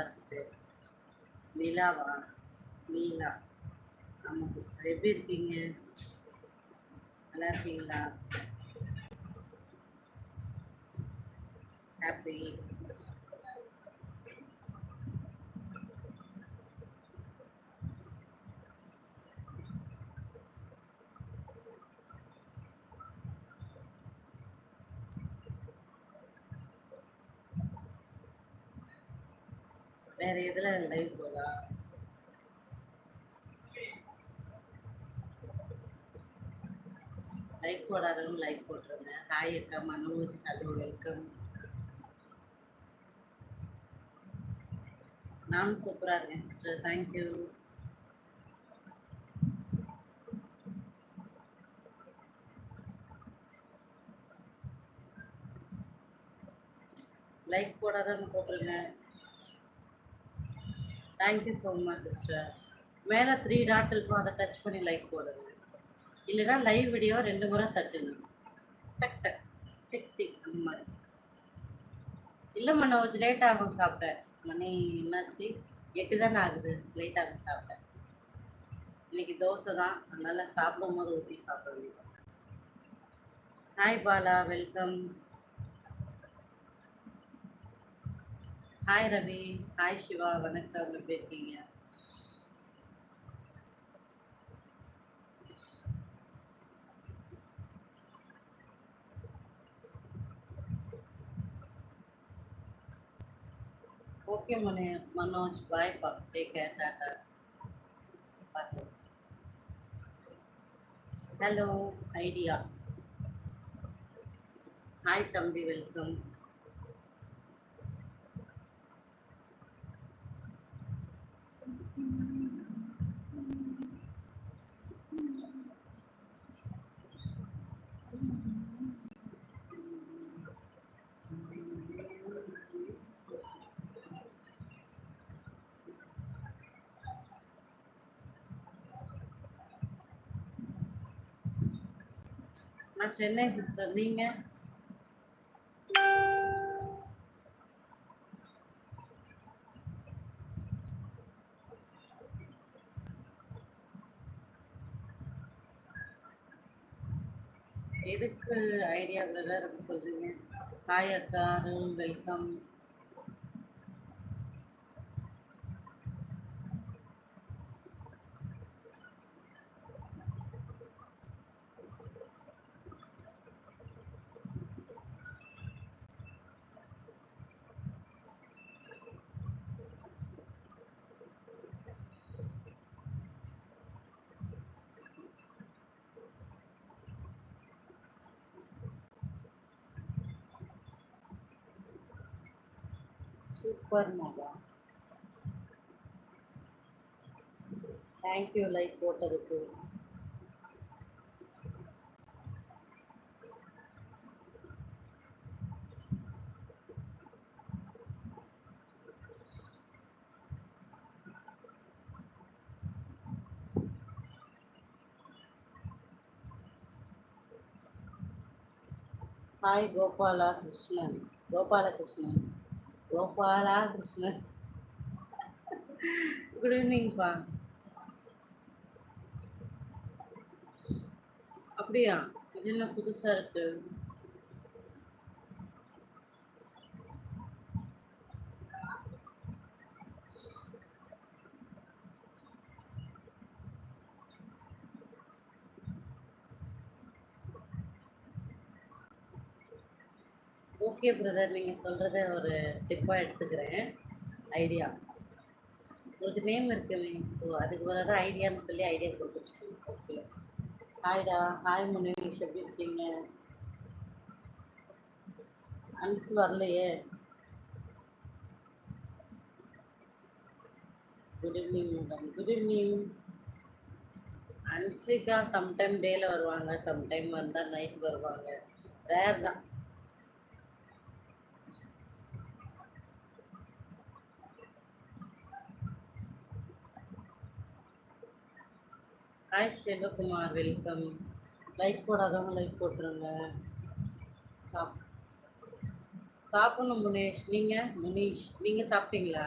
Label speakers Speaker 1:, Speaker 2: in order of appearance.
Speaker 1: இருக்குது நிலாவா? நீலா. நமக்கு எப்படி இருக்கீங்க? நல்லா இருக்கீங்களா? ஹாப்பி வேற எதுல லைவ் போகலாம் லைக் போடாதவங்க லைக் போட்டுருங்க. ஹாய் அக்கா மனோஜ் ஹலோ வெல்கம் நானும் சூப்பராக இருக்கேன் சிஸ்டர் தேங்க்யூ லைக் போடாதவங்க போட்டுருங்க. Thank you so much sister மேலே த்ரீ டாட் இருக்கும் அதை டச் பண்ணி லைக் போடுங்க இல்லைன்னா லைவ் வீடியோ ரெண்டு முறை தட்டுங்க. டக் டக். டிக் டிக் அந்த மாதிரி. இல்லை மனோஜ் லேட் ஆகும் சாப்பிட்டேன் மணி என்னாச்சு? எட்டு தானே ஆகுது. லேட் ஆகும் சாப்பிட்டேன் இன்னைக்கு தோசை தான். அதனால சாப்பிடும் போது ஊற்றி சாப்பிட வேண்டியது hi Bala welcome hi Ravi hi Siva வணக்கம் எப்படி இருக்கீங்க ஓகே மனே மனோஜ் பாய் பா டேக் கேர் டாட்டா பார்த்து ஹலோ ஐடியா ஹாய் நான் சென்னை சிஸ்டர். நீங்க? எதுக்கு ஐடியா பிரதர் அப்படி சொல்றீங்க? ஹாய் அக்கா Arun welcome super madam. Thank you like போட்டதுக்கு. ஹாய் கோபாலா கிருஷ்ணன் கோபாலகிருஷ்ணன் கோபாலா கிருஷ்ணன் குட் ஈவினிங்ப்பா அப்படியா? இது என்ன புதுசா இருக்கு? ஓகே பிரதர் நீங்கள் சொல்கிறத ஒரு டிப்பாக எடுத்துக்கிறேன். ஐடியா உங்களுக்கு நேம் இருக்குமே ஓ அதுக்கு பதிலாக தான் ஐடியான்னு சொல்லி ஐடியா கொடுத்துருக்கேன். ஓகே ஹாய்டா ஹாய் முனீஷ் எப்படி இருக்கீங்க? அன்ஸ் வரலையே. Good evening madam good evening Anshika sometime டேயில் வருவாங்க. சம்டைம் வந்தால் நைட் வருவாங்க. ரேர் தான். ஹாய் சிவகுமார் வெல்கம் லைக் போடாதவங்க லைக் போட்டுருங்க. சாப் சாப்பிடணும் முனேஷ். நீங்கள் முனீஷ் நீங்கள் சாப்பிட்டீங்களா?